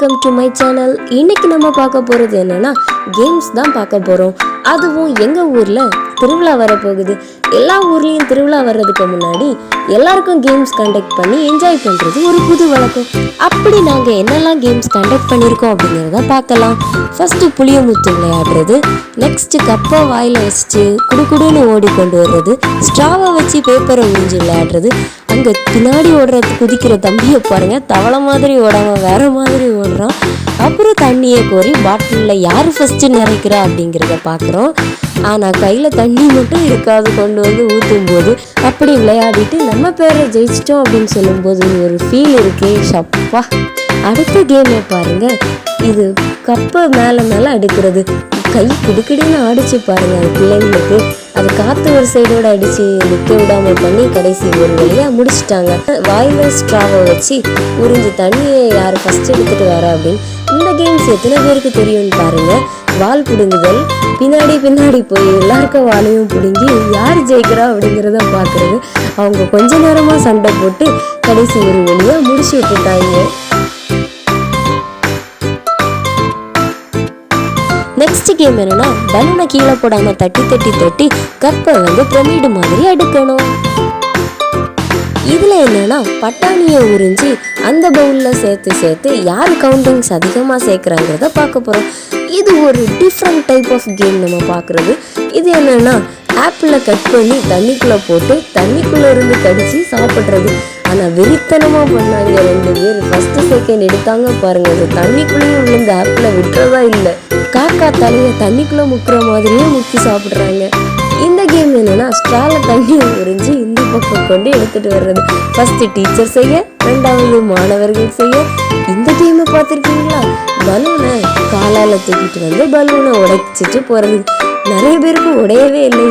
Welcome to my channel இன்னைக்கு நம்ம பார்க்க போகிறது என்னன்னா கேம்ஸ் தான் பார்க்க போகிறோம் அதுவும் எங்கள் ஊரில் திருவிழா வரப்போகுது. எல்லா ஊர்லேயும் திருவிழா வர்றதுக்கு முன்னாடி எல்லாருக்கும் கேம்ஸ் கண்டக்ட் பண்ணி என்ஜாய் பண்ணுறது ஒரு புது வழக்கம். அப்படி நாங்கள் என்னெல்லாம் கேம்ஸ் கண்டக்ட் பண்ணியிருக்கோம் அப்படிங்கிறத பார்க்கலாம். ஃபஸ்ட்டு புளியமுத்து விளையாடுறது நெக்ஸ்ட்டு கப்பை வாயில் வச்சுட்டு குடுக்குடுன்னு ஓடி கொண்டு வர்றது ஸ்ட்ராவை வச்சு பேப்பரை ஊஞ்சி விளையாடுறது அங்கே பின்னாடி ஓடுற குதிக்கிற தம்பியை பாருங்க. தவளை மாதிரி ஓடாம வேற மாதிரி ஓடுறான். அப்புறம் தண்ணியை கோரி பாட்டிலில் யார் ஃபஸ்ட்டு நிறைக்கிறா அப்படிங்கிறத பார்க்குறோம் ஆனால் கையில் தண்ணி மட்டும் இருக்காது. கொண்டு வந்து ஊற்றும் போது அப்படி விளையாடிட்டு நம்ம பேரை ஜெயிச்சிட்டோம் அப்படின்னு சொல்லும்போது ஒரு ஃபீல் இருக்கே. ஷப்பா. அடுத்த கேமை பாருங்கள் இது கப்பை மேலே மேலே அடுக்கிறது. கை குடுக்கிடுன்னு ஆடிச்சு பாருங்க. அது பிள்ளைங்களுக்கு அது காத்து ஒரு சைடோட அடிச்சு நிற்க விடாமல் பண்ணி கடைசி ஒரு வழியாக முடிச்சிட்டாங்க. வாயில் ஸ்ட்ராவை வச்சு உறிஞ்சு தண்ணியை யார் ஃபர்ஸ்ட் எடுத்துட்டு வரா அப்படின்னு இந்த கேம்ஸ் எத்தனை பேருக்கு தெரியும்னு பாருங்க. வால் பிடுங்குதல் பின்னாடி பின்னாடி போய் எல்லாருக்கும் வாழையும் பிடுங்கி யார் ஜெயிக்கிறா அப்படிங்கிறத பார்க்குறது அவங்க கொஞ்ச நேரமாக சண்டை போட்டு கடைசி ஒரு வழியாக முடிச்சு விட்டுட்டாங்க. கேம் என்னன்னா பலூனை கீழே போடாம தட்டி தட்டி தட்டி கப்பை வந்து பிரமிடு மாதிரி அடுக்கணும் இதில் என்னன்னா பட்டாணியை உறிஞ்சி அந்த பவுலில் சேர்த்து சேர்த்து யார் கவுண்டிங்ஸ் அதிகமாக சேர்க்குறாங்கிறத பார்க்க போகிறோம் இது ஒரு டிஃப்ரெண்ட் டைப் ஆஃப் கேம் நம்ம பார்க்குறது. இது என்னென்னா ஆப்பிளை கட் பண்ணி தண்ணிக்குள்ளே போட்டு தண்ணிக்குள்ளே இருந்து கடிச்சு சாப்பிட்றது. ஆனால் வெறித்தனமாக பண்ணாங்க ரெண்டு பேர். ஃபஸ்ட்டு செகண்ட் எடுத்தாங்க பாருங்க அது தண்ணிக்குள்ளேயும் விழுந்து ஆப்பிளை விட்டுறதா இல்லை. காக்கா தலையை தண்ணிக்குள்ளே முக்கிற மாதிரியே முக்கி சாப்பிட்றாங்க. இந்த கேம் என்னன்னா ஸ்ட்ரால தண்ணியை உறிஞ்சி இந்த பக்கம் கொண்டு எடுத்துட்டு வர்றது. ஃபஸ்ட்டு டீச்சர் செய்ய ரெண்டாவது மாணவர்கள் செய்ய. இந்த கேமை பார்த்துருக்கீங்களா? பலூனை காலால தூக்கிட்டு வந்து பலூனை உடைச்சிட்டு போறது. நிறைய பேருக்கு உடையவே இல்லை.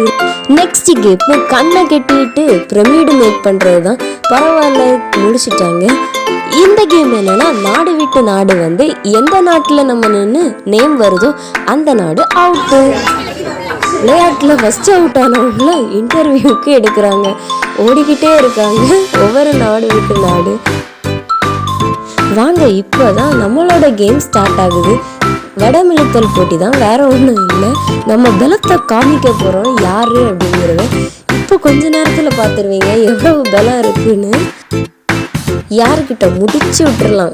நெக்ஸ்ட் கேம் கண்ணை கட்டிட்டு பிரமிடு மேக் பண்ணுறது தான் பரவாயில்ல முடிச்சிட்டாங்க. இந்த கேம் என்னன்னா நாடு விட்டு நாடு வந்து எந்த நாட்டில் நம்ம நின்று நேம் வருதோ அந்த நாடு அவுட்டு விளையாட்டில் ஃபஸ்ட் அவுட் ஆனவங்கள இன்டர்வியூக்கு எடுக்கிறாங்க. ஓடிக்கிட்டே இருக்காங்க. ஒவ்வொரு நாடு விட்டு நாடு. வாங்க இப்போதான் நம்மளோட கேம் ஸ்டார்ட் ஆகுது. வடமிழுத்தல் போட்டி தான் வேற ஒன்றும் இல்லை. நம்ம பலத்தை காமிக்க போகிறோம் யாரு அப்படிங்கிறத இப்போ கொஞ்ச நேரத்தில் பார்த்துருவீங்க. எவ்வளவு பலம் இருக்குன்னு. யாருக்கிட்ட முடிச்சு விட்டுறலாம்.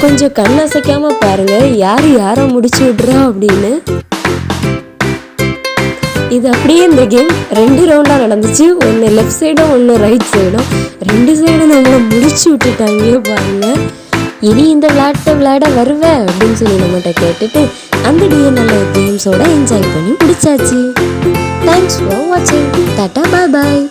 கொஞ்சம் கண் அசைக்காம பாருங்க யார் யாரை முடிச்சு விட்றா அப்படின்னு. இது அப்படியே இந்த கேம் ரெண்டு ரவுண்டாக நடந்துச்சு. ஒன்று லெஃப்ட் சைடும் ஒன்று ரைட் சைடும் ரெண்டு சைடும் நம்மளை முடிச்சு விட்டுட்டாங்க பாருங்க. இனி இந்த விளையாட்டை விளையாட வருவேன் அப்படின்னு சொல்லி நம்மகிட்ட கேட்டுட்டு அந்த டிஎன்எல் கேம்ஸோட என்ஜாய் பண்ணி முடிச்சாச்சு. தேங்க்ஸ் ஃபார் வாட்சிங் டாட்டா பாய் பாய்